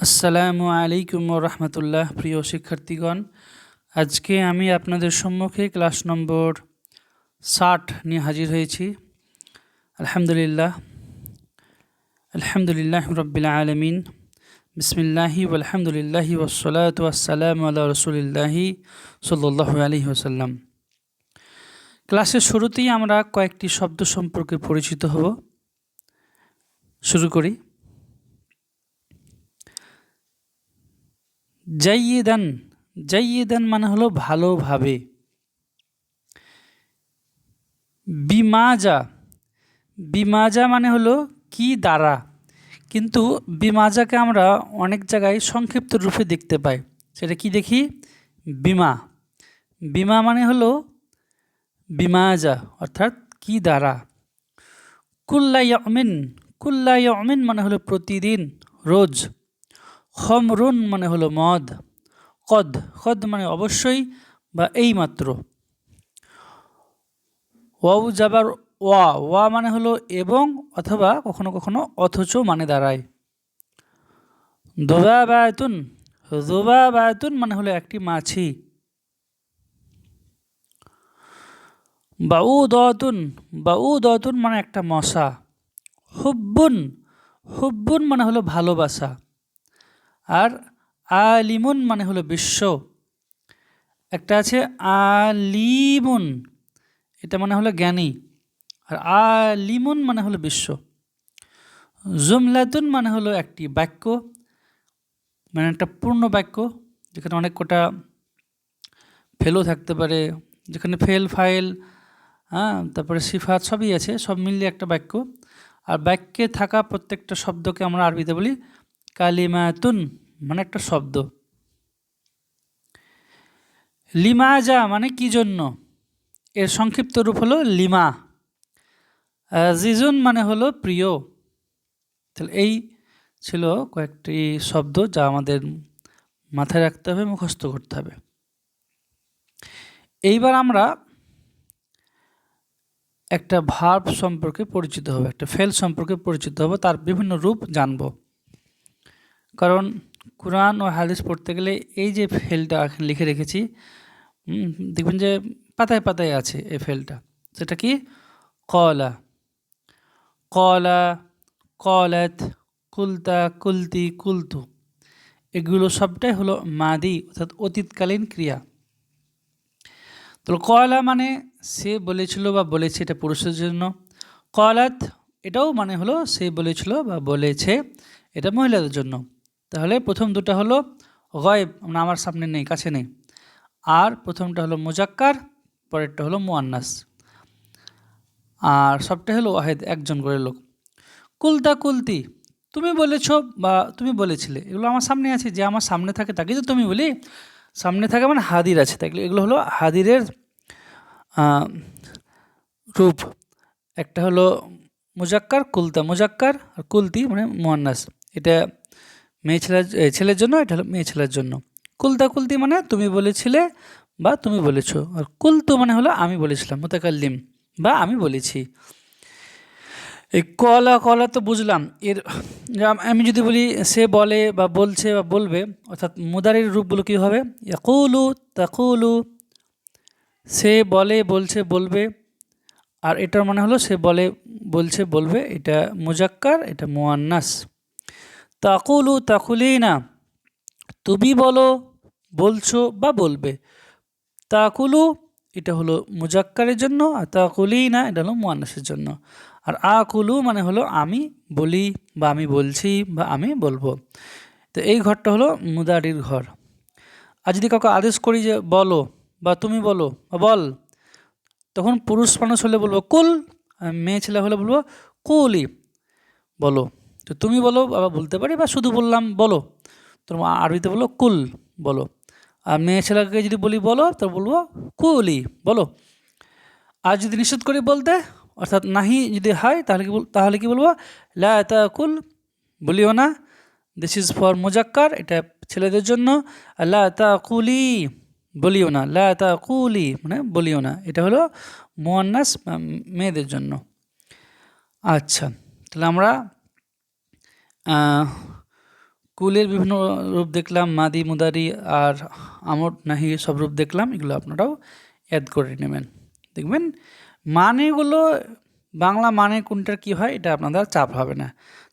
আসসালামু আলাইকুম রহমতুল্লাহ, প্রিয় শিক্ষার্থীগণ। আজকে আমি আপনাদের সম্মুখে ক্লাস নম্বর ষাট নিয়ে হাজির হয়েছি। আলহামদুলিল্লাহ। আলহামদুলিল্লাহ রব্বিল আলমিন। বিসমিল্লাহি আলহামদুলিল্লাহি ওসলাত ওয়াসালাম আল্লাহ রসুলিল্লাহি সাল্লাহ আলহি ওসাল্লাম ক্লাসের শুরুতেই আমরা কয়েকটি শব্দ সম্পর্কে পরিচিত হব। শুরু করি। জাইয়েদান জাইয়েদান মানে হলো ভালোভাবে। বিমাজা বিমাজা মানে হলো কি দ্বারা? কিন্তু বিমাজাকে আমরা অনেক জায়গায় সংক্ষিপ্ত রূপে দেখতে পাই। সেটা কি দেখি? বিমা। বিমা মানে হলো বিমাজা, অর্থাৎ কি দ্বারা? কুল্লা ইয়মিন কুল্লা ইয়মিন মানে হলো প্রতিদিন, রোজ। খমরুন মানে হলো মদ, কদ কদ মানে অবশ্যই বা এই মাত্র ওয়াউ যাবার ওয়া ওয়া মানে হলো এবং অথবা কখনো কখনো অথচ মানে দাঁড়ায়। দোবা বায়তুন দোবা বায়তুন মানে হলো একটি মাছি। বাউ দতুন বাউ দতুন মানে একটা মশা। হুব্বুন হুব্বুন মানে হলো ভালোবাসা। আর আলিমুন মানে হলো বিশ্ব। একটা আছে আলিমুন, এটা মানে হলো জ্ঞানী। আর আলিমুন মানে হলো বিশ্ব। জুমলাতুন মানে হলো একটি বাক্য মানে একটা পূর্ণ বাক্য, যেখানে অনেক কটা ফেলও থাকতে পারে, যেখানে ফেল, ফাইল হ্যাঁ তারপরে সিফাত সবই আছে, সব মিলিয়ে একটা বাক্য। আর বাক্যে থাকা প্রত্যেকটা শব্দকে আমরা আরবিতে বলি কালিমাতুন মানে একটা শব্দ। লিমাজা মানে কি জন্য? এর সংক্ষিপ্ত রূপ হলো লিমা। জিজুন মানে হলো প্রিয়। তাহলে এই ছিল কয়েকটি শব্দ যা আমাদের মাথায় রাখতে হবে, মুখস্থ করতে হবে। এইবার আমরা একটা ভার্ব সম্পর্কে পরিচিত হব, একটা ফেল সম্পর্কে পরিচিত হব, তার বিভিন্ন রূপ জানব। কারণ কোরআন ও হাদিস পড়তে গেলে এই যে ফেলটা এখানে লিখে রেখেছি দেখবেন যে পাতায় পাতায় আছে এই ফেলটা। সেটা কি? কলা। কলা, কলাত, কুলতা, কুলতি, কুলতু। এগুলো সবটাই হলো মাদি, অর্থাৎ অতীতকালীন ক্রিয়া। তো কয়লা মানে সে বলেছিল বা বলেছে এটা পুরুষের জন্য। কলাত, এটাও মানে হলো সে বলেছিল বা বলেছে এটা মহিলাদের জন্য। তাহলে প্রথম দুটা হলো গয়েব মানে আমার সামনে নেই, কাছে নেই। আর প্রথমটা হলো মোজাক্কার, পরেরটা হলো মুয়ান্নাস। আর সবটা হলো ওয়াহেদ, একজন করে লোক। কুলতা কুলতি, তুমি বলেছ বা তুমি বলেছিলে, এগুলো আমার সামনে আছে, যে আমার সামনে থাকে তাকে তো তুমি বলি, সামনে থাকে মানে হাদির আছে তাই এগুলো হলো হাদিরের রূপ। একটা হলো মুজাক্কার, কুলতা মুজাক্কার, আর কুলতি মানে মুয়ান্নাস। এটা মেয়ে ছেলের ছেলের জন্য, এটা হলো মেয়ে ছেলের জন্য। কুলতা কুলতি মানে তুমি বলেছিলে বা তুমি বলেছ, আর কুলতু মানে হলো আমি বলেছিলাম, মোতাকাল্লিম, বা আমি বলেছি। এই কলা কলা তো বুঝলাম, এর আমি যদি বলি, সে বলে বা বলছে বা বলবে, অর্থাৎ মুদারির রূপগুলো কী হবে? ইয়াকুলু, তাকুলু, সে বলে, বলছে, বলবে, আর এটার মানে হলো সে বলে, বলছে, বলবে, এটা মুজাক্কার, এটা মুয়ান্নাস। তাকুলু না তুমি বলো, বলছো বা বলবে। তাকুলু, এটা হলো মুজাক্কারের জন্য, আর তাকুলি না এটা হলো মুয়ান্নাসের জন্য। আর আকুলু মানে হলো আমি বলি, বা আমি বলছি, বা আমি বলব। তো এই ঘরটা হলো মুদারির ঘর। আর যদি কাউকে আদেশ করি যে বলো, বা তুমি বলো, বা বল, তখন পুরুষ মানুষ হলে বলব কুল মেয়ে ছেলে হলে বলব কুলি, বলো। তো তুমি বলো, বাবা বলতে পারি বা শুধু বললাম, বলো। তোর আরবিতে বলো কুল, বলো। আর মেয়ে ছেলেকে যদি বলি, বলো, তো বলব, কুলি, বলো। আর যদি নিষেধ করি বলতে, অর্থাৎ নাহি যদি হয়, তাহলে কি তাহলে কি বলব? লা কুল বলিও না। দিস ইজ ফর মোজাক্কার, এটা ছেলেদের জন্য। লা কুলি বলিও না। লা কুলি মানে বলিও না। এটা হলো মোয়ান্নাস মেয়েদের জন্য। আচ্ছা তাহলে আমরা কুলের বিভিন্ন রূপ দেখলাম, মাদি, মুদারি আর আমর নাহি সব রূপ দেখলাম, এগুলো আপনারাও অ্যাড করে নেবেন। দেখবেন মানেগুলো, বাংলা মানে কোনটার কী হয়, এটা আপনাদের চাপ হবে না।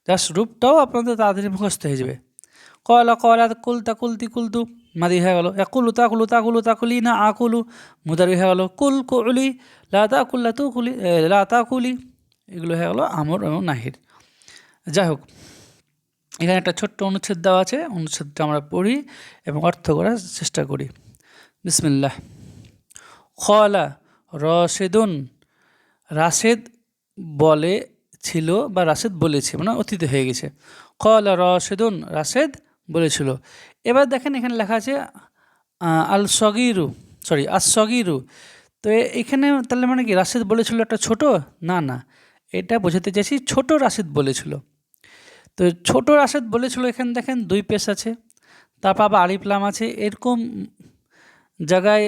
জাস্ট রূপটাও আপনাদের তাড়াতাড়ি মুখস্থ হয়ে যাবে। কয়লা কয়লা কুলতা কুলতি কুলতু মাদি হয়ে গেল। একুলু তাকুলু তাকুলু তাকুলি না, আকুলু, মুদারি হয়ে গেল। কুল, কুলি লাতা তাকুল্লা তু কুলি লাতা কুলি, এগুলো হয়ে গেলো আমর এবং নাহির। যাই হোক এখানে একটা ছোট্ট অনুচ্ছেদ দেওয়া আছে, অনুচ্ছেদটা আমরা পড়ি এবং অর্থ করার চেষ্টা করি। বিসমিল্লাহ। খলা রশেদুন, রাশেদ বলে ছিল বা রাশেদ বলেছে মানে অতীতে হয়ে গেছে। কলা রশেদুন, রাশেদ বলেছিল। এবার দেখেন এখানে লেখা আছে আল সগিরু সরি আস সগিরু তো এখানে তাহলে মানে কি, রাশেদ বলেছিল একটা ছোট? না না। এটা বোঝাতে চাইছি ছোট রাশেদ বলেছিল। তো ছোট রাশেদ বলেছিল এখানে দেখেন দুই পেশ আছে তারপর আবার আলিফলাম আছে। এরকম জায়গায়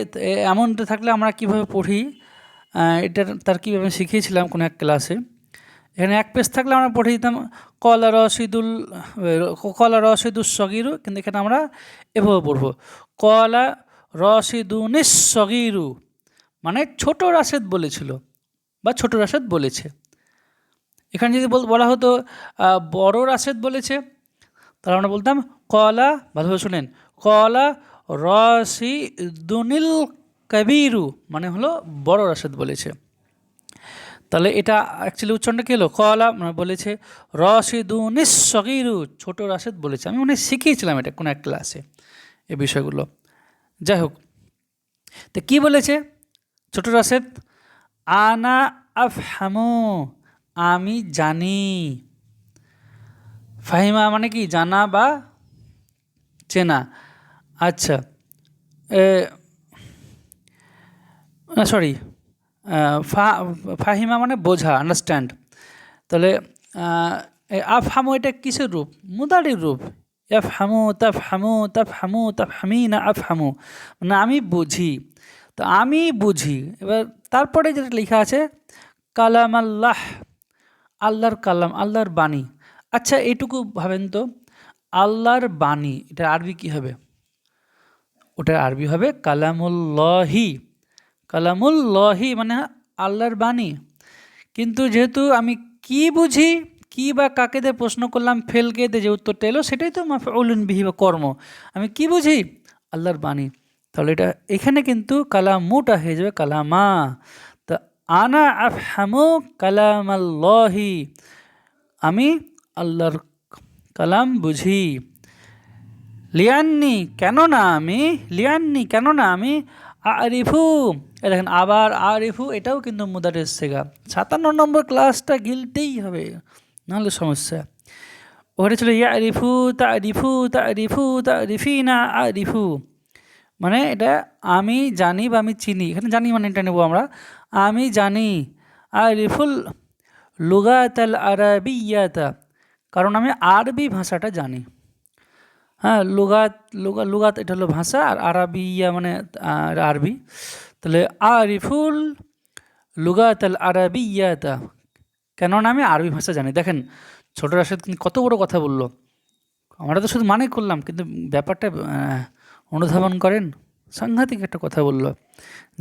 এমনটা থাকলে আমরা কীভাবে পড়ি? এটা তার কীভাবে শিখিয়েছিলাম কোনো এক ক্লাসে এখানে এক পেজ থাকলে আমরা পড়ে দিতাম কলা রশিদুল কলা রশিদুল সগিরু, কিন্তু এখানে আমরা এভাবে পড়ব। কলা রশিদুনিস সগিরু মানে ছোট রাশেদ বলেছিল, বা ছোট রাশেদ বলেছে। এখানে যদি বল- হতো বড় রাশেদ বলেছে, তাহলে আমরা বলতাম, কলা, ভালোভাবে শুনেন, কলা রশিদুনিল কবিরু মানে হলো বড় রাশেদ বলেছে। তাহলে এটা অ্যাকচুয়ালি উচ্চারণটা কী হলো? কলা মানে বলেছে, রশিদুনিস সগিরু, ছোটো রাশেদ বলেছে। আমি মনে শিখিয়েছিলাম এটা কোনো এক ক্লাসে এই বিষয়গুলো। যাই হোক, তো কী বলেছে? ছোট রাশেদ, আনা আফহামু আমি জানি। ফাহিমা মানে কি জানা বা চেনা? আচ্ছা সরি ফাহিমা মানে বোঝা আন্ডারস্ট্যান্ড তাহলে আহ, এই আফ হামু এটা কিসের রূপ? মুদারির রূপ। এফ হামু তাফ হামু তাফ হামু তাফ হামি না আফ হামু। মানে আমি বুঝি। তো আমি বুঝি। এবার তারপরে যেটা লেখা আছে কালাম আল্লাহ আল্লাহর কালাম, আল্লাহর বাণী। আচ্ছা এইটুকু ভাবেন তো। আল্লাহর বাণী এটা আরবি কী হবে? ওটার আরবি হবে কালামুল্লাহি। কালামুল্লাহি মানে আল্লাহর বাণী। কিন্তু যেহেতু আমি কি বুঝি, কি বা কাকে দিয়ে প্রশ্ন করলাম ফেলকে দিয়ে যে উত্তরটা এলো, সেটাই তো মাফউলুন বিহি বা কর্ম। আমি কি বুঝি? আল্লাহর বাণী। তাহলে এটা এখানে কিন্তু কালামুটা হয়ে যাবে কালামা। আনা আফহামু কালামাল্লাহি, আমি আল্লাহর কালাম বুঝি। লিয়ান্নি কেননা আমি? লিয়ান্নি কেননা আমি? আরিফু দেখেন, আবার আরিফু, এটাও কিন্তু মুদারের শেখা সাতান্ন নম্বর ক্লাসটা গিলতেই হবে, নাহলে সমস্যা। ওখানে ছিল ইয়া আরিফু তা আরিফু তা আরিফু তা আরিফিনা আরিফু। মানে এটা আমি জানি বা আমি চিনি, এখানে জানি মানে এটা নেব আমরা। আমি জানি। আরিফুল লুগাত আল আরবিয়াতা কারণ আমি আরবি ভাষাটা জানি। হ্যাঁ লুগাত লুগা লুগাত এটা হলো ভাষা, আর আরবিয়া মানে আরবি। তাহলে আরিফুল লুগাত আল আরবিয়াতা কেননা আমি আরবি ভাষা জানি। দেখেন, ছোট রাশেদ কত বড় কথা বলল। আমরা তো শুধু মানে করলাম, কিন্তু ব্যাপারটা অনুধাবন করেন। সাংঘাতিক একটা কথা বলল,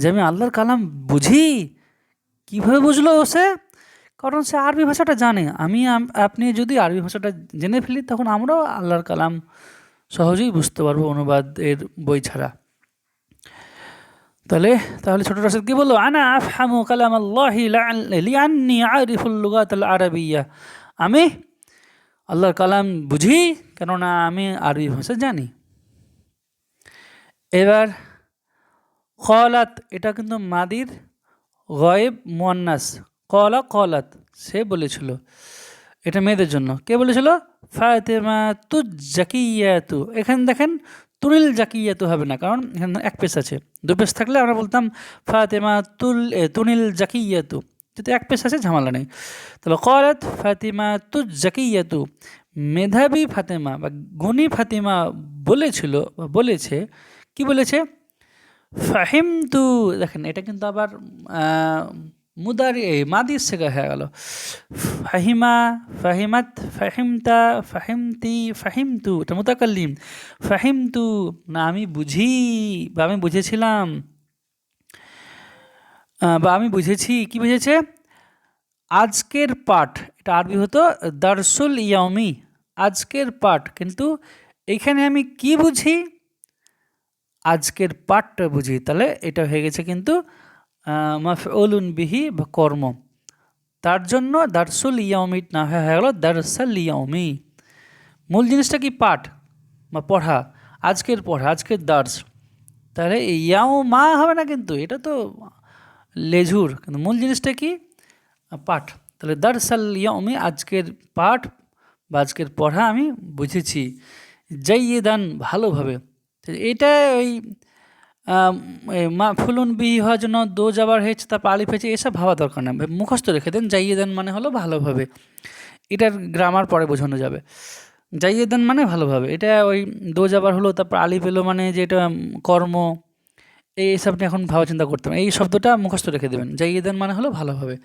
যে আমি আল্লাহর কালাম বুঝি? কীভাবে বুঝলো সে? কারণ সে আরবি ভাষাটা জানে। আমি আপনি যদি আরবি ভাষাটা জেনে ফেলি, তখন আমরাও আল্লাহর কালাম সহজেই বুঝতে পারব অনুবাদের বই ছাড়া। তাহলে তাহলে ছোট রাশেদ কি বলল? আনা আফহামু কালাম আল্লাহি আল আরবিয়া। আমি আল্লাহর কালাম বুঝি, কেননা আমি আরবি ভাষা জানি। এবার কলাত, এটা কিন্তু মাদির গয়েব মোয়ান্নাস। কলা কলাত, সে বলেছিল, এটা মেয়েদের জন্য। কে বলেছিল? ফাতেমা তু জাকিয়াতু। এখানে দেখেন, তুরিল জাকিয়াতু হবে না, কারণ এখানে এক পেশ আছে। দু পেশ থাকলে আমরা বলতাম ফাতেমা তুল তুনিল জাকিয়াতু। যদি এক পেশ আছে, ঝামেলা নেই। তাহলে কলাত ফাতিমা তু জাকিয়াতু। মেধাবী ফাতেমা বা গুণী ফাতিমা বলেছিল বা বলেছে বলেছে? ফাহিম তু দেখেন, এটা কিন্তু আবার মুদারি, এই মাদি সেগা হয়ে গেল। ফাহিমা, ফাহিমাত, ফাহিমতা, ফাহিমতি, ফাহিমতু, এটা মুতাকাল্লিম। ফাহিমতু, না, আমি বুঝি, বা আমি বুঝেছিলাম। বা আমি বুঝেছি, কি বুঝেছে? আজকের পাঠ, এটা আরবি হতো, দারসুল ইয়ামি আজকের পাঠ, কিন্তু এখানে আমি কি বুঝি? আজকের পাঠটা বুঝি, তাহলে এটা হয়ে গেছে কিন্তু মাফউলুন বিহি বা কর্ম। তার জন্য দারসুল ইয়ামি না, হয়ে হয়ে গেল, দারসাল ইয়ামি মূল জিনিসটা কি পাঠ বা পড়া? আজকের পড়া, আজকের দার্স। তাহলে ইয়াও মা হবে না কিন্তু, এটা তো লেঝুর কিন্তু মূল জিনিসটা কি? পাঠ। তাহলে দারসাল ইয়ামি আজকের পাঠ বা আজকের পড়া আমি বুঝেছি। যাইয়ে দান ভালোভাবে। এটা ওই মা ফুলুন বিহি হওয়ার জন্য দো যাবার হয়েছে তারপর আলিফ হয়েছে এসব ভাবা দরকার না। মুখস্থ রেখে দেন, যাইয়ে দেন মানে হলো ভালোভাবে। এটার গ্রামার পরে বোঝানো যাবে। যাইয়ে দেন মানে ভালোভাবে। এটা ওই দো যাবার হলো তারপর আলিফ এলো মানে যে এটা কর্ম, এই সব নিয়ে এখন ভাবা চিন্তা করতে এই শব্দটা মুখস্থ রেখে দেবেন। যাইয়ে দেন মানে হলো ভালোভাবে।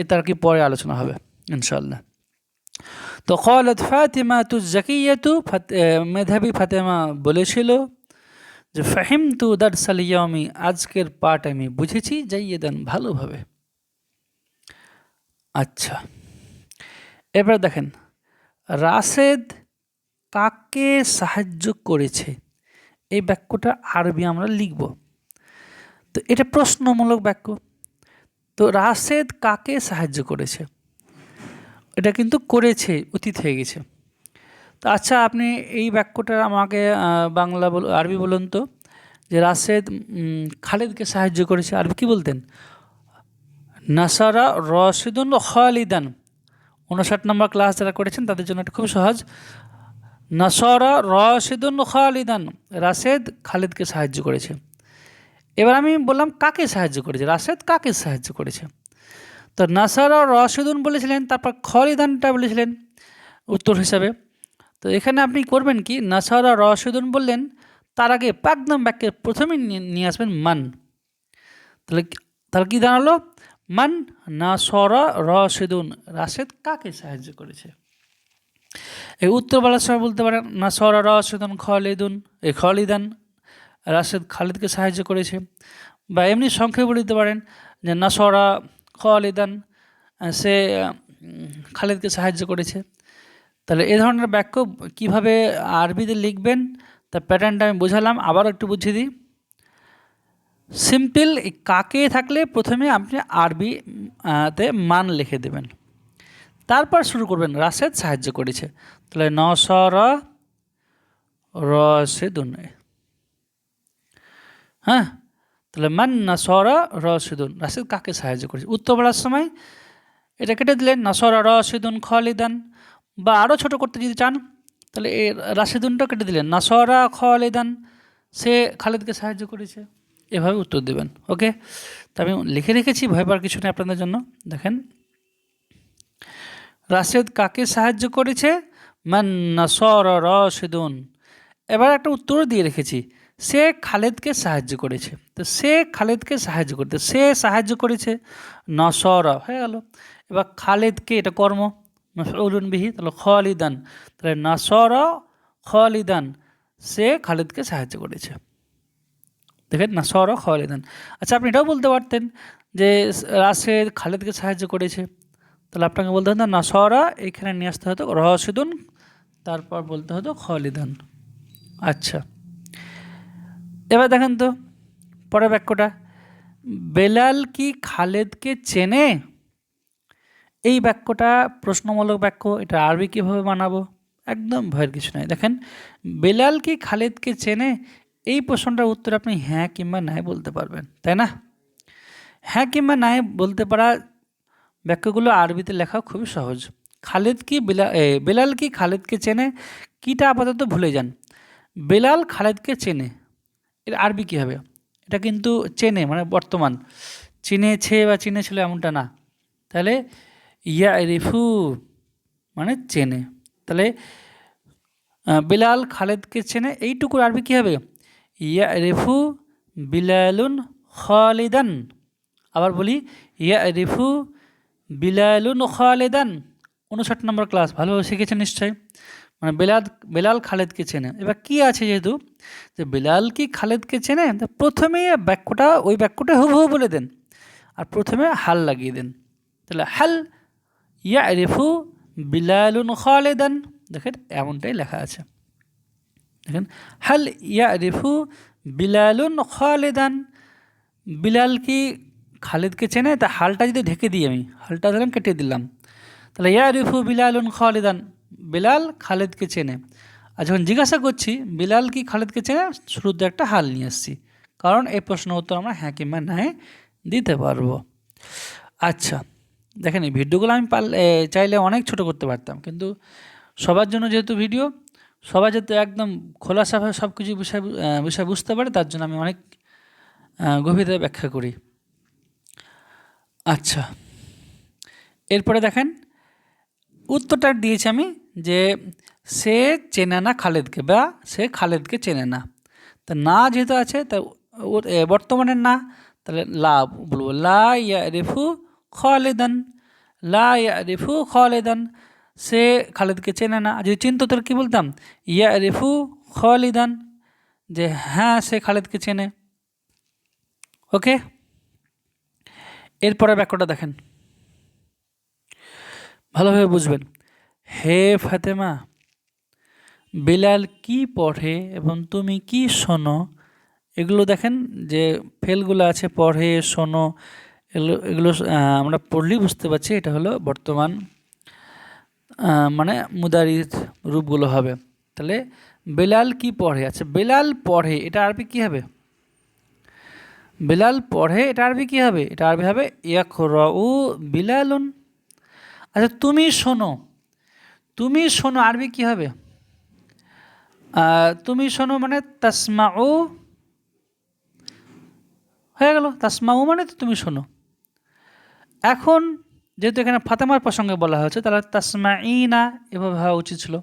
এ তার কি পরে আলোচনা হবে ইনশাল্লাহ তো কলত ফাতিমা তু জাকিয়াতু মেধাবী ফাতেমা বলেছিল যে ফাহিম তু দারসাল ইয়ামি আজকের পাঠ আমি বুঝেছি যাইয়ে দেন ভালোভাবে। আচ্ছা এবার দেখেন, রাশেদ কাকে সাহায্য করেছে? এই বাক্যটা আরবি আমরা লিখব। তো এটা প্রশ্নমূলক বাক্য। তো রাশেদ কাকে সাহায্য করেছে? এটা কিন্তু করেছে, অতীত হয়ে গেছে। তো আচ্ছা আপনি এই বাক্যটা আমাকে বাংলা বল, আরবি বলুন তো, যে রাশেদ খালিদকে সাহায্য করেছে। আরবি কি বলতেন? নাসারা রশিদুন খালিদান। উনষাট নম্বর ক্লাস যারা করেছেন, তাদের জন্য এটা খুব সহজ। নাসরা রশিদুন খালিদান। রাশেদ খালিদকে সাহায্য করেছে। এবার আমি বললাম, কাকে সাহায্য করেছে? রাশেদ কাকে সাহায্য করেছে? তো নাসারা রশিদুন বলেছিলেন, তারপর খলিদানটা বলেছিলেন, উত্তর হিসাবে। তো এখানে আপনি করবেন কি? নাসারা রশিদুন বললেন, তার আগে পাকদম বাক্যের প্রথমেই নিয়ে- আসবেন মান। তাহলে তাহলে কি দাঁড়াল? মান নাসরা রশিদুন রাশেদ কাকে সাহায্য করেছে? এই উত্তর বলার সময় বলতে পারেন নাসরা রশিদুন খালিদুন এই খালিদান। রাশেদ খালিদকে সাহায্য করেছে। বা এমনি সংক্ষেপে বলে দিতে পারেন যে নাসরা খালিদান। সে খালিদকে সাহায্য করেছে। তাহলে এ ধরনের বাক্য কীভাবে আরবিতে লিখবেন তার প্যাটার্নটা আমি বোঝালাম আবার একটু বুঝিয়ে দিই। সিম্পল কাকে থাকলে প্রথমে আপনি আরবি তে মান লিখে দেবেন। তারপর শুরু করবেন, রাশেদ সাহায্য করেছে। তাহলে নসর রশেদুন। হ্যাঁ তাহলে মান নাসরা রশিদুন। রাশিদ কাকে সাহায্য করেছে? উত্তর বলার সময় এটা কেটে দিলেন, নাসরা রশিদুন খালিদান। বা আরও ছোট করতে যদি চান, তাহলে এ রাশিদুনটা কেটে দিলেন। নাসরা খালিদান, সে খালেদকে সাহায্য করেছে। এভাবে উত্তর দেবেন, ওকে? তা আমি লিখে রেখেছি, ভয় পাওয়ার কিছু নেই আপনাদের জন্য। দেখেন, রাশেদ কাকে সাহায্য করেছে? মান নাসর রশিদুন। এবার একটা উত্তর দিয়ে রেখেছি, সে খালেদকে সাহায্য করেছে। তো সে খালেদকে সাহায্য করতে, সে সাহায্য করেছে নসর হয়ে গেল। এবার খালেদকে এটা কর্ম মফউলুন বিহি, তাহলে খালিদান। তাহলে নাসর খালিদান, সে খালেদকে সাহায্য করেছে। দেখেন, নাসর খালিদান। আচ্ছা আপনি এটাও বলতে পারতেন যে রাশেদ খালেদকে সাহায্য করেছে। তাহলে আপনাকে বলতে হতো, নাসরা এখানে নিয়ে আসতে হতো রহসিদুন তারপর বলতে হতো খালিদান। আচ্ছা। এবার দেখেন তো, পরের বাক্যটা। বেলাল কি খালেদকে চেনে? এই বাক্যটা প্রশ্নমূলক বাক্য, এটা আরবি কীভাবে বানাবো? একদম ভয়ের কিছু নাই। দেখেন বেলাল কি খালেদকে চেনে এই প্রশ্নটার উত্তর আপনি হ্যাঁ কিংবা নাই বলতে পারবেন, তাই না? হ্যাঁ কিংবা নাই বলতে পারা বাক্যগুলো আরবিতে লেখা খুবই সহজ। খালেদ কি বেলা বেলাল কি খালেদকে চেনে? কিটা আপাতত ভুলে যান। বেলাল খালেদকে চেনে। এর আরবি কী হবে? এটা কিন্তু চেনে মানে বর্তমান। চিনেছে বা চিনেছিল এমনটা না। তাহলে ইয়া রিফু মানে চেনে। তাহলে বিলাল খালেদকে চেনে। এইটুকুর আরবি কী হবে? ইয়া রিফু বিলালুন খালিদান। আবার বলি, ইয়া রিফু বিলালুন খালেদান। উনষাট নম্বর ক্লাস, ভালোভাবে শিখেছেন নিশ্চয়ই মানে বেলাল বেলাল খালেদকে চেনে। এবার কি আছে যেহেতু? যে বেলাল কি খালেদকে চেনে? প্রথমে বাক্যটা, ওই বাক্যটা হুবহু বলে দেন। আর প্রথমে হাল লাগিয়ে দেন। তাহলে হাল ইয়া রিফু বিলালুন খালেদান। দেখেন, এমনটাই লেখা আছে। দেখেন, হাল ইয়া রিফু বিলালুন খালেদান। বিলাল কি খালিদকে চেনে? তা হালটা যদি ঢেকে দিই আমি, হালটা দিলাম কেটে দিলাম। তাহলে ইয়া রিফু বিলালুন খালিদান, বিলাল খালেদকে চেনে। আর যখন জিজ্ঞাসা করছি, বিলাল কি খালেদকে চেনে? শুরুতে একটা হাল নিয়ে আসছি। কারণ এই প্রশ্ন উত্তর আমরা হ্যাঁ কিংবা নাই দিতে পারব। আচ্ছা দেখেন, এই ভিডিওগুলো আমি পারলে চাইলে অনেক ছোট করতে পারতাম, কিন্তু সবার জন্য যেহেতু ভিডিও সবাই যাতে একদম খোলাসাভাবে সব কিছু বিষয় বিষয় বুঝতে পারে, তার জন্য আমি অনেক গভীরভাবে ব্যাখ্যা করি। আচ্ছা এরপরে দেখেন, উত্তরটা দিয়েছি আমি যে সে চেনে না খালেদকে বা সে খালেদকে চেনে না। তা না যেহেতু আছে, তা বর্তমানের না, তাহলে লা বলব, লা ইয়া রেফু খালেদান, লা ইয়া রেফু খালেদান। সে খালেদকে চেনে না। যদি চিনতো, তাহলে কী বলতাম? ইয়া রেফু খালিদান। যে হ্যাঁ সে খালেদকে চেনে। ওকে? এরপরে বাক্যটা দেখেন। ভালোভাবে বুঝবেন। হে ফাতেমা, বিলাল কি পড়ে এবং তুমি কি শোনো? এগুলো দেখেন যে ফেলগুলো আছে, পড়ে, শোনো। এগুলো এগুলো আমরা পড়লেই বুঝতে পারছি এটা হলো বর্তমান মানে মুদারির রূপগুলো হবে। তাহলে বেলাল কি পড়ে? আচ্ছা বেলাল পড়ে, এটা আরবি কি হবে? বেলাল পড়ে, এটা আরবি কি হবে? এটা আরবি হবে ইয়াকরাউ বিলালুন। আচ্ছা তুমি শোনো তুমি শোনো আরবি কি হবে? তুমি শোনো মানে তাসমাউ, হয়ে গেল, তাসমাউ মানে তো তুমি শোনো। এখন যেহেতু এখানে ফাতেমার প্রসঙ্গে বলা হয়েছে, তাহলে তাসমা ইনা এভাবে হওয়া উচিত ছিল।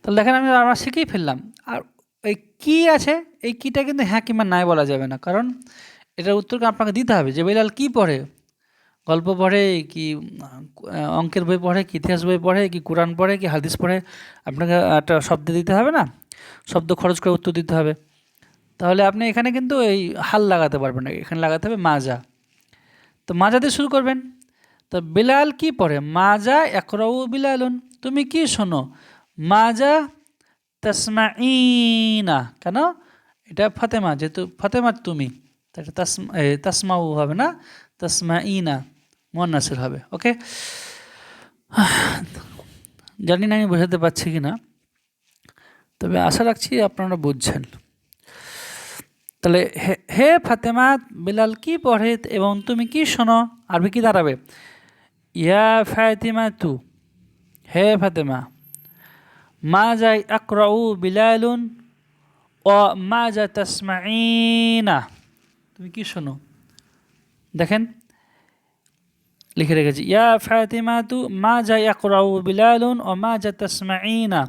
তাহলে দেখেন আমি আমরা শিখেই ফেললাম। আর এই কি আছে, এই কিটা কিন্তু হ্যাঁ কিংবা নাই বলা যাবে না। কারণ এটার উত্তরকে আপনাকে দিতে হবে? যে বেলাল কি পড়ে? গল্প পড়ে কি, অঙ্কের বই পড়ে কি, ইতিহাস বই পড়ে কি, কোরআন পড়ে কি, হাদিস পড়ে? আপনাকে একটা শব্দ দিতে হবে না? শব্দ খরচ করে উত্তর দিতে হবে। তাহলে আপনি এখানে কিন্তু এই হাল লাগাতে পারবেন না। এখানে লাগাতে হবে মাজা। তো মাজা দিয়ে শুরু করবেন। তো বিলাল কি পড়ে? মাজা একরাউ বিলালুন। তুমি কি শোনো? মাজা তাসমাইনা কেন? এটা ফাতেমা, যেহেতু ফাতেমা তুমি। এটা তাসমা তাসমাউ হবে না? তসমা তাসমাইনা মোয়ান্নাসের হবে। ওকে? জানি না আমি বোঝাতে পারছি কি না তবে আশা রাখছি আপনারা বুঝছেন। তাহলে হে হে ফাতেমা, বিলাল কি পড়ে এবং তুমি কি শোনো? আরবি কি দাঁড়াবে? ইয়া ফাতিমা তু। হে ফাতেমা, মা যাই আকরাউ বিলালুন ও মা যা তাসমাইনা তুমি কি শোনো? দেখেন, লিখে রেখেছি। ইয়া ফাতিমা তু, মা যা আকরাউ বিলালুন ও মা যা তাসমাইনা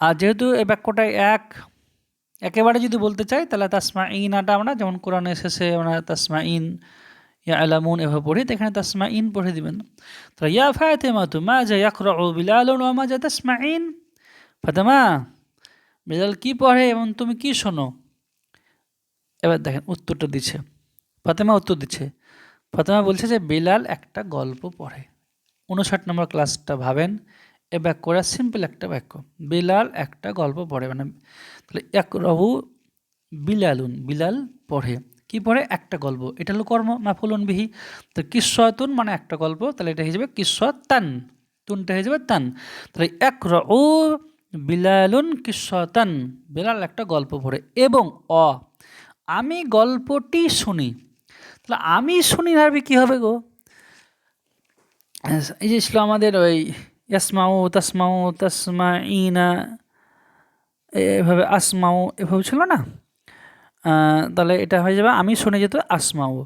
আর যেহেতু এই বাক্যটা এক একেবারে যদি বলতে চাই, তাহলে তাসমা ইনাটা আমরা যেমন কোরআনে শেষে আমরা তাসমা ইন ইয়া আলামুন এভাবে পড়ি, তো এখানে তাসমা ইন পড়ে দিবেন। তাহলে ইয়া ফাতেমা, তু মা যা ইয়াকরাউ বিলালুন ওয়া মা যা তাসমা ইন ফাতেমা, বিলাল কী পড়ে এবং তুমি কি শোনো? এবার দেখেন উত্তরটা দিচ্ছে। ফাতেমা উত্তর দিচ্ছে। ফাতেমা বলছে যে বিলাল একটা গল্প পড়ে। উনষাট নম্বর ক্লাসটা ভাবেন। এ বাক্যটা সিম্পল একটা বাক্য বিলাল একটা গল্প পড়ে। মানে তাহলে এক রহু বিলালুন, বিলাল পড়ে। কি পড়ে? একটা গল্প। এটা হলো কর্ম মাফুলুন বিহি তো কিস্সাতুন মানে একটা গল্প। তাহলে এটা হয়ে যাবে কিস্সাতান তুনটা হয়ে যাবে তান। তাহলে এক রহু বিলালুন কিস্সাতান বিলাল একটা গল্প পড়ে। এবং অ, আমি গল্পটি শুনি। তাহলে আমি শুনি আরবি কী হবে গো? এই যে ছিল আমাদের ওই ইয়াসমাউ, তাসমাউ তাসমা ইনা এভাবে আসমাও এভাবে ছিল না? তাহলে এটা হয়ে যাবে, আমি শুনে যেত আসমাও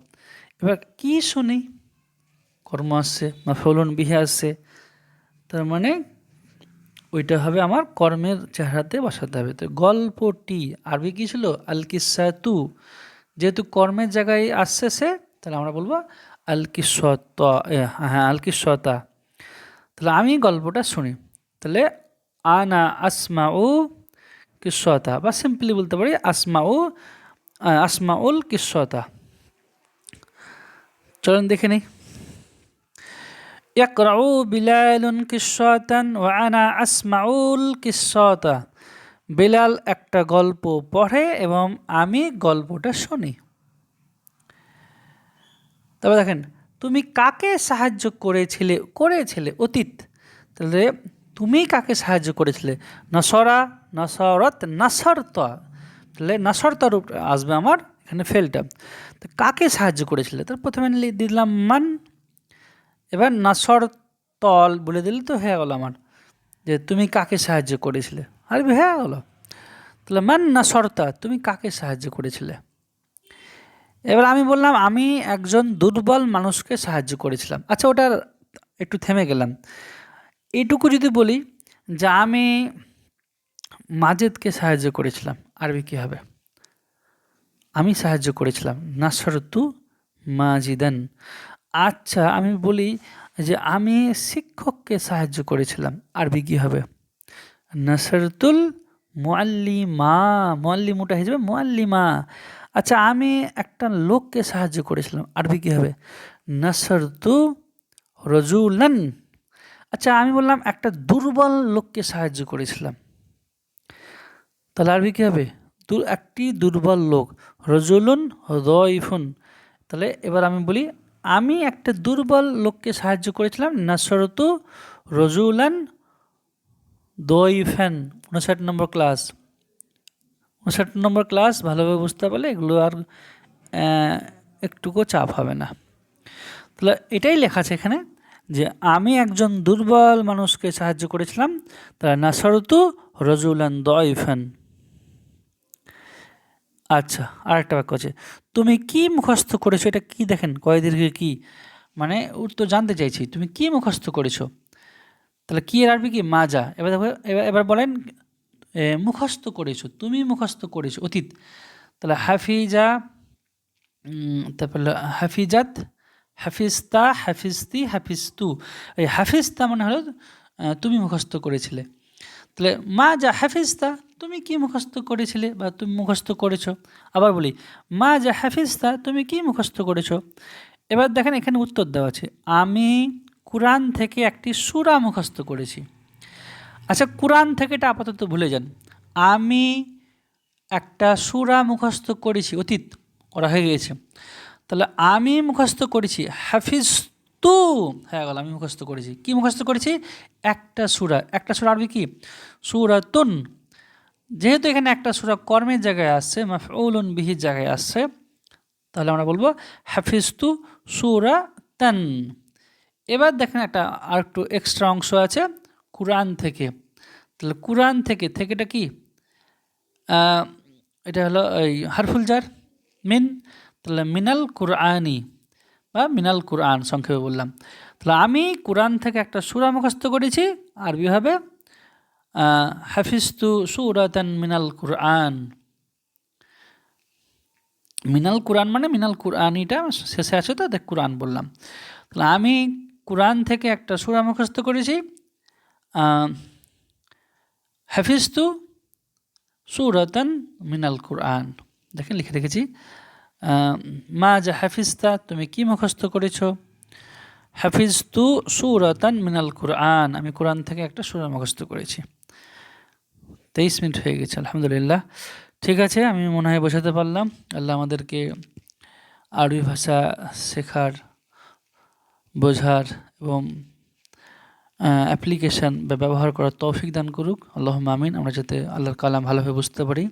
এবার কি শুনি? কর্ম আসছে বা ফলন বিহে আসছে তার মানে ওইটা হবে আমার কর্মের চেহারাতে বসাতে হবে। তো গল্পটি, আরবি কী ছিল? আল কিসা তু যেহেতু কর্মের জায়গায় আসছে সে, তাহলে আমরা বলব আল কিসত হ্যাঁ আল কিসতা তাহলে আমি গল্পটা শুনি। তাহলে আনা আসমা ও কিসতা বা সিম্পলি বলতে পারি আসমাউ আসমাউল কিসতা চলেন দেখে নেই। ইকরাউ বিলালুন কিসতান ওয়া আনা আসমাউল কিসতা বিলাল একটা গল্প পড়ে এবং আমি গল্পটা শুনি। তবে দেখেন, তুমি কাকে সাহায্য করেছিলে করেছিলে অতীত? তাহলে তুমি কাকে সাহায্য করেছিলে? নসরা, নসরত, নাসরত। তাহলে নাসরত রূপ আসবে আমার এখানে ফেলটা। তো কাকে সাহায্য করেছিলে? তার প্রথমে দিলাম মান, এবার নাসর তল বলে দিলে তো হয়ে গেল আমার, যে তুমি কাকে সাহায্য করেছিলে? আর হয়ে গেলো। তাহলে মান, নাসরতা, তুমি কাকে সাহায্য করেছিলে? এবার আমি বললাম, আমি একজন দুর্বল মানুষকে সাহায্য করেছিলাম। আচ্ছা ওটা একটু থেমে গেলাম। এইটুকু যদি বলি, যে আমি মাজেদকে সাহায্য করেছিলাম, আরবি কী হবে? আমি সাহায্য করেছিলাম। নাসরতু মাজিদান। আচ্ছা আমি বলি যে আমি শিক্ষককে সাহায্য করেছিলাম, আরবি কী হবে? নাসরতুল মোয়াল্লিমা মোয়াল্লিমুটা হিসেবে মোয়াল্লিমা আচ্ছা আমি একটা লোককে সাহায্য করেছিলাম, আরবি কী হবে? নাসরতু রজুলান। আচ্ছা আমি বললাম একটা দুর্বল লোককে সাহায্য করেছিলাম। তাহলে আরবি কী হবে? একটি দুর্বল লোক। রজুলুন রইফুন তাহলে এবার আমি বলি, আমি একটা দুর্বল লোককে সাহায্য করেছিলাম, নাসরতু রজুলান দইফেন উনষাট নম্বর ক্লাস। উনষাট নম্বর ক্লাস, ভালোভাবে বুঝতে পারলে এগুলো আর একটুকু চাপ হবে না। তাহলে এটাই লেখা আছে এখানে। যে আমি একজন দুর্বল মানুষকে সাহায্য করেছিলাম, তারা নাসরতু রজুলান দইফেন আচ্ছা আর একটা বাক্য আছে। তুমি কি মুখস্থ করেছ? এটা কি দেখেন, কয় দীর্ঘে কি? মানে উত্তর জানতে চাইছি, তুমি কি মুখস্থ করেছ? তাহলে কি এর আরবি কি? মাজা। এবার দেখো, এবার এবার বলেন মুখস্থ করেছ, তুমি মুখস্থ করেছ, অতীত। তাহলে হাফিজা তারপর হাফিজাত হাফিজতা, হাফিজতি, হাফিজতু। এই হাফিজতা মানে হলো তুমি মুখস্থ করেছিলে। তাহলে মা যা হাফিজতা, তুমি কি মুখস্থ করেছিলে বা তুমি মুখস্থ করেছ? আবার বলি, মা যা হাফিজতা, তুমি কি মুখস্থ করেছ? এবার দেখেন এখানে উত্তর দেওয়া আছে, আমি কোরআন থেকে একটি সুরা মুখস্থ করেছি। আচ্ছা কোরআন থেকে এটা আপাতত ভুলে যান। আমি একটা সুরা মুখস্থ করেছি, অতীত করা হয়ে গিয়েছে। তাহলে আমি মুখস্থ করেছি হাফিজ তু হয়ে গেল, আমি মুখস্থ করেছি। কি মুখস্থ করেছি? একটা সুরা। একটা সুরা আরবি কি? সুরাতুন। যেহেতু এখানে একটা সুরা কর্মের জায়গায় আসছে, মাফউলুন বিহির জায়গায় আসছে, তাহলে আমরা বলব হাফিজতু সুরা তান এবার দেখেন একটা আর একটু এক্সট্রা অংশ আছে, কোরআন থেকে। তাহলে কোরআন থেকে, থেকেটা কি? এটা হলো এই হারফুল জার, মিন। তাহলে মিনাল কুরআনি বা মিনাল কুরআন, সংক্ষেপে বললাম। তাহলে আমি কোরআন থেকে একটা সুরা মুখস্থ করেছি, আরবি হবে হাফিজতু সুরাতান মিনাল কুরআন। মিনাল কুরআন মানে মিনাল কুরআনিটা শেষে আছে তো, দেখ কোরআন বললাম। তাহলে আমি কোরআন থেকে একটা সুরা মুখস্থ করেছি হাফিজতু সুরাতান মিনাল কুরআন। দেখেন, লিখে রেখেছি। মা যা হাফিজতা, তুমি কি মুখস্থ করেছ? হাফিজ তু সুরাতান মিনাল কুরআন। আমি কোরআন থেকে একটা সুরা মুখস্থ করেছি। তেইশ মিনিট হয়ে গেছে, আলহামদুলিল্লাহ। ঠিক আছে, আমি মনে হয় বোঝাতে পারলাম। আল্লাহ আমাদেরকে আরবি ভাষা শেখার, বোঝার এবং অ্যাপ্লিকেশান বা ব্যবহার করার তৌফিক দান করুক। আল্লাহ মামিন আমরা যাতে আল্লাহর কালাম ভালোভাবে বুঝতে পারি।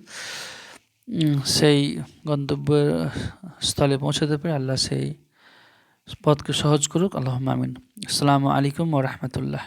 সেই গন্তব্যের স্থলে পৌঁছাতে পারি আল্লাহ সেই পথকে সহজ করুক। আল্লাহ মামিন আসসালামু আলাইকুম ও রহমতুল্লাহ।